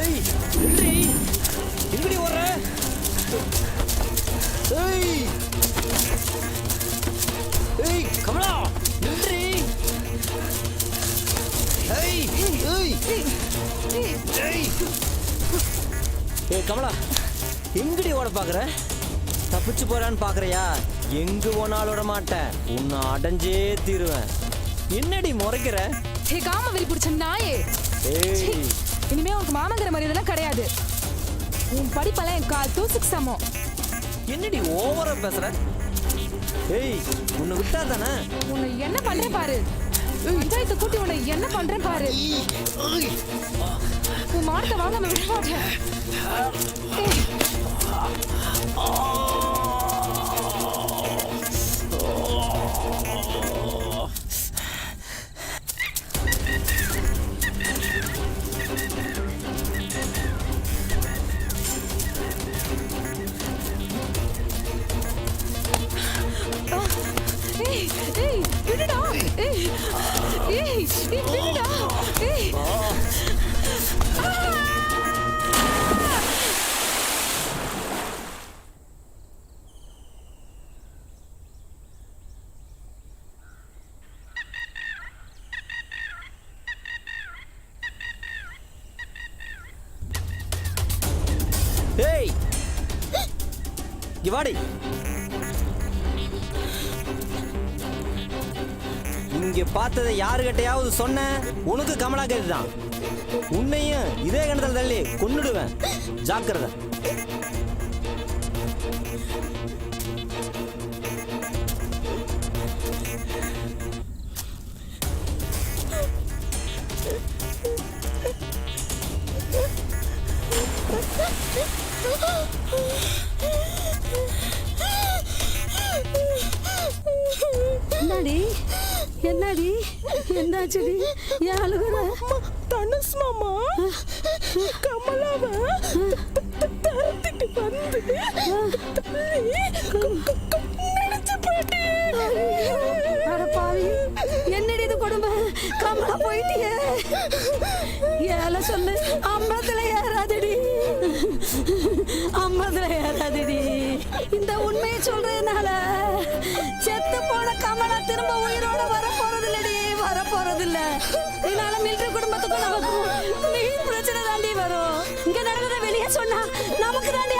ஏய் நில்றி எங்கடி ஓடுற? ஏய். ஏய் கமலா நில்றி ஏய் ஏய். ஏய். ஏய் கமலா எங்கடி ஓட பாக்குற? தப்பிச்சு போறான்னு பாக்குறியா? எங்க போனாலும் விட மாட்டேன். உன்னை அடைஞ்சே தீருவேன். என்னடி முறைக்கிற? காம வெளி பிடிச்ச நாயே. ஏய். இனிமே உனக்கு மாமங்கிற மரியாதைலாம் கிடையாது. உன் படிப்பெல்லாம் என் கால் தூசுக்கு சமம். என்னடி ஓவரா பேசுற? ஏய் உன்னை விட்டா தானே? உன்னை என்ன பண்றேன் பாரு. பஞ்சாயத்தை கூட்டி உன்னை என்ன பண்றேன் பாரு. உன் மானத்தை வாங்காம விட மாட்டேன் ஏய். இங்க வாடி. இங்க பார்த்ததை யாருகிட்டயாவது சொன்ன உனக்கு கமலா தான். உன்னையும் இதே கணத்தில் தள்ளி கொன்னுடுவேன். ஜாக்கிரதை. என்னடி? என்னடி? என்னாச்சுடி? ஏன் அழுகுற? தனுஷ் மாமா. கமலாவ தரத்திட்டு வந்து தள்ளி நினைச்சு போயிட்டேன் அட பாவி. என்னடி இது கொடுமை? கமலா போயிட்டியே. ஏல சொல்லு அம்பலத்துல ஏறாதடி. அம்பலத்துல ஏறாதடி இந்த உண்மையை சொல்றதுனால செத்து போன கமலா திரும்ப உயிரோட வர போறதில்லடி வர போறதில்ல இதனால மிலிட்டரி குடும்பத்துக்கும் நமக்கும் வீண் பிரச்சனை தாண்டி வரும். இங்க நடந்ததை வெளியே சொன்னா நமக்கு தாண்டி